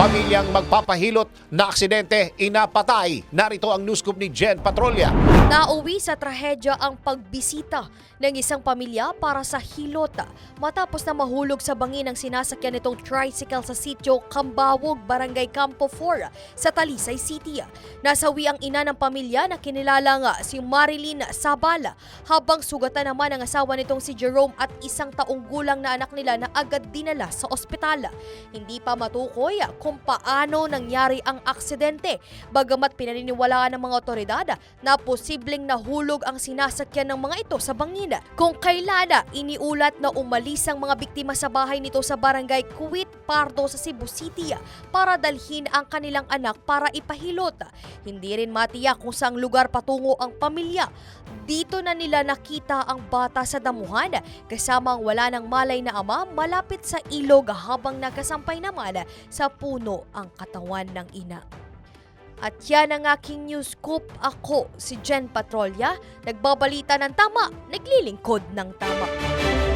Pamilyang magpapahilot na aksidente, inapatay. Narito ang news scoop ni Jen Patrolya. Nauwi sa trahedya ang pagbisita ng isang pamilya para sa hilota matapos na mahulog sa bangin ang sinasakyan nitong tricycle sa sitio Kambawog, Barangay Campo 4 sa Talisay City. Nasawi ang ina ng pamilya na kinilala nga si Marilyn Sabala habang sugatan naman ang asawa nitong si Jerome at isang taong gulang na anak nila na agad dinala sa ospital. Hindi pa matukoy kung paano nangyari ang aksidente bagamat pinaniniwalaan ng mga otoridad na posibleng nahulog ang sinasakyan ng mga ito sa bangina. Kung kailan iniulat na umalis ang mga biktima sa bahay nito sa barangay Kuwit Pardo sa Cebu City para dalhin ang kanilang anak para ipahilot. Hindi rin matiyak kung saang lugar patungo ang pamilya. Dito na nila nakita ang bata sa damuhan kasama ang wala ng malay na ama malapit sa ilog habang nakasampay naman sa puno ang katawan ng ina. At yan ang aking news scoop. Ako, si Jen Patrolya, nagbabalita ng tama, naglilingkod ng tama.